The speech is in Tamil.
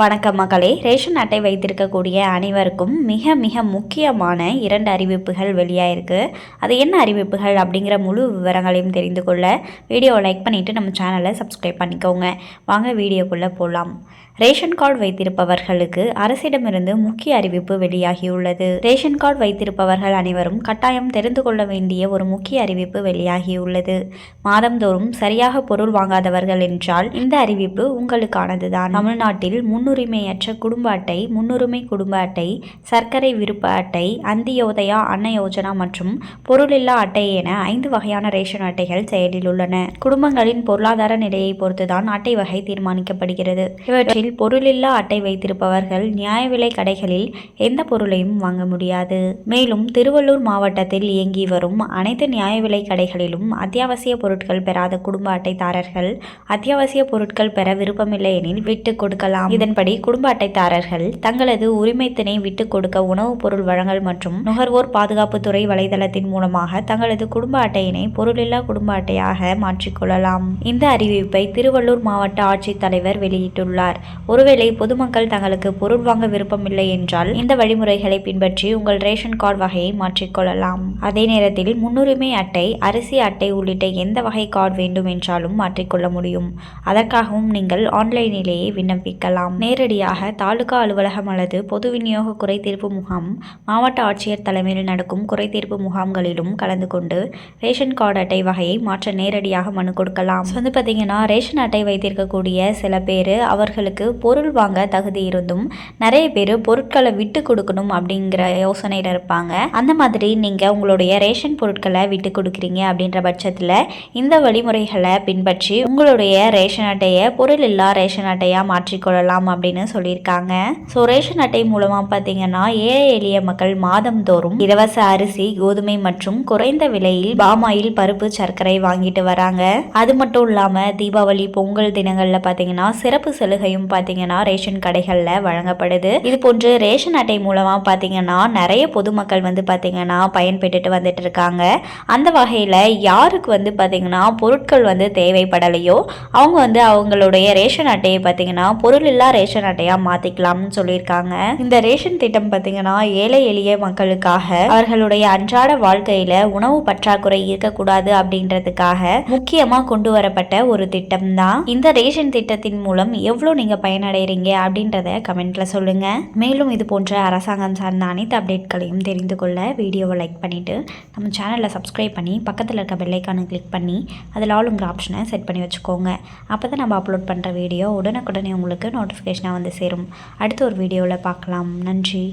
வணக்கம் மகளே. ரேஷன் அட்டை வைத்திருக்கக்கூடிய அனைவருக்கும் மிக மிக முக்கியமான இரண்டு அறிவிப்புகள் வெளியாயிருக்கு அது என்ன அறிவிப்புகள் அப்படிங்கிற முழு விவரங்களையும் தெரிந்து கொள்ள வீடியோவை லைக் பண்ணிவிட்டு நம்ம சேனலை சப்ஸ்கிரைப் பண்ணிக்கோங்க. வாங்க வீடியோக்குள்ளே போகலாம் ரேஷன் கார்டு வைத்திருப்பவர்களுக்கு அரசிடமிருந்து முக்கிய அறிவிப்பு வெளியாகியுள்ளது. ரேஷன் கார்டு வைத்திருப்பவர்கள் அனைவரும் கட்டாயம் தெரிந்து கொள்ள வேண்டிய ஒரு முக்கிய அறிவிப்பு வெளியாகியுள்ளது. மாதந்தோறும் சரியாக பொருள் வாங்காதவர்கள் என்றால் இந்த அறிவிப்பு உங்களுக்கானதுதான். தமிழ்நாட்டில் முன்னுரிமையற்ற குடும்ப அட்டை முன்னுரிமை குடும்ப அட்டை சர்க்கரை விருப்ப அட்டை அந்தியோதயா அன்ன யோஜனா மற்றும் பொருளில்லா அட்டை என ஐந்து வகையான ரேஷன் அட்டைகள் செயலில் உள்ளன. குடும்பங்களின் பொருளாதார நிலையை பொறுத்துதான் அட்டை வகை தீர்மானிக்கப்படுகிறது. இவற்றில் பொருளில்லா அட்டை வைத்திருப்பவர்கள் நியாய விலை கடைகளில் எந்த பொருளையும் வாங்க முடியாது. மேலும் திருவள்ளூர் மாவட்டத்தில் இயங்கி வரும் அனைத்து நியாய விலை கடைகளிலும் அத்தியாவசிய பொருட்கள் பெறாத குடும்ப அட்டைதாரர்கள் அத்தியாவசிய பொருட்கள் பெற விருப்பமில்லை எனில் விட்டு கொடுக்கலாம். இதன்படி குடும்ப அட்டைதாரர்கள் தங்களது உரிமைத்தினை விட்டு கொடுக்க உணவுப் பொருள் வழங்கல் மற்றும் நுகர்வோர் பாதுகாப்புத்துறை வலைதளத்தின் மூலமாக தங்களது குடும்ப அட்டையினை பொருளில்லா குடும்ப அட்டையாக மாற்றிக்கொள்ளலாம் இந்த அறிவிப்பை திருவள்ளூர் மாவட்ட ஆட்சித்தலைவர் வெளியிட்டுள்ளார். ஒருவேளை பொதுமக்கள் தங்களுக்கு பொருள் வாங்க விருப்பமில்லை என்றால் இந்த வழிமுறைகளை பின்பற்றி உங்கள் ரேஷன் கார்டு வகையை மாற்றிக்கொள்ளலாம். அதே நேரத்தில் முன்னுரிமை அட்டை அரிசி அட்டை உள்ளிட்ட எந்த வகை கார்டு வேண்டும் என்றாலும் மாற்றிக்கொள்ள முடியும். அதற்காகவும் நீங்கள் ஆன்லைனிலேயே விண்ணப்பிக்கலாம். நேரடியாக தாலுகா அலுவலகம் அல்லது பொது விநியோக குறை தீர்ப்பு முகாம் மாவட்ட ஆட்சியர் தலைமையில் நடக்கும் குறை தீர்ப்பு முகாம்களிலும் கலந்து கொண்டு ரேஷன் கார்டு அட்டை வகையை மாற்ற நேரடியாக மனு கொடுக்கலாம். வந்து பார்த்தீங்கன்னா ரேஷன் அட்டை வைத்திருக்கக்கூடிய சில பேர் அவர்களுக்கு பொருள் வாங்க தகுதி இருந்தும் நிறைய பேர் பொருட்களை விட்டு கொடுக்கணும் அப்படிங்கிற யோசனையில் இருப்பாங்க. அந்த மாதிரி நீங்கள் உங்களுடைய ரேஷன் பொருட்களை விட்டு கொடுக்குறீங்க அப்படின்ற பட்சத்தில் இந்த வழிமுறைகளை பின்பற்றி உங்களுடைய ரேஷன் அட்டையை பொருள் இல்லா ரேஷன் அட்டையாக மாற்றிக்கொள்ளலாம் அப்படின்னு சொல்லியிருக்காங்க. ஸோ ரேஷன் அட்டை மூலமாக பார்த்தீங்கன்னா ஏழை எளிய மக்கள் மாதந்தோறும் இலவச அரிசி கோதுமை மற்றும் குறைந்த விலையில் பாமாயில் பருப்பு சர்க்கரை வாங்கிட்டு வராங்க. அது மட்டும் இல்லாமல் தீபாவளி பொங்கல் தினங்களில் பார்த்தீங்கன்னா சிறப்பு சலுகையும் பார்த்தீங்கன்னா ரேஷன் கடைகளில் வழங்கப்படுது. இது போன்று ரேஷன் அட்டை மூலமாக பார்த்தீங்கன்னா நிறைய பொதுமக்கள் வந்து பார்த்தீங்கன்னா பயன்பெற்றுட்டு வந்துட்டு இருக்காங்க. அந்த வகையில் யாருக்கு வந்து பார்த்தீங்கன்னா பொருட்கள் வந்து தேவைப்படலையோ அவங்க வந்து அவங்களுடைய ரேஷன் அட்டையை பார்த்தீங்கன்னா பொருள் இல்லா ரேஷன் அட்டையாக மாற்றிக்கலாம்னு சொல்லியிருக்காங்க. இந்த ரேஷன் திட்டம் பார்த்தீங்கன்னா ஏழை எளிய மக்களுக்காக அவர்களுடைய அன்றாட வாழ்க்கையில் உணவு பற்றாக்குறை இருக்கக்கூடாது அப்படின்றதுக்காக முக்கியமாக கொண்டு வரப்பட்ட ஒரு திட்டம் தான் இந்த ரேஷன் திட்டத்தின் மூலம் எவ்வளோ நீங்கள் பயனடைகிறீங்க அப்படின்றத கமெண்ட்டில் சொல்லுங்கள் மேலும் இது போன்ற அரசாங்கம் சார்ந்த அனைத்து அப்டேட்களையும் தெரிந்து கொள்ள வீடியோவை லைக் பண்ணிவிட்டு நம்ம சேனலை சப்ஸ்கிரைப் பண்ணி பக்கத்தில் இருக்க பெல்லைக்கானை கிளிக் பண்ணி அதில் ஆளுங்கிற ஆப்ஷனை செட் பண்ணி வச்சுக்கோங்க. அப்போ தான் நம்ம அப்லோட் பண்ணுற வீடியோ உடனுக்குடனே உங்களுக்கு நோட்டிஃபிகேஷனாக வந்து சேரும். அடுத்த ஒரு வீடியோவில் பார்க்கலாம். நன்றி.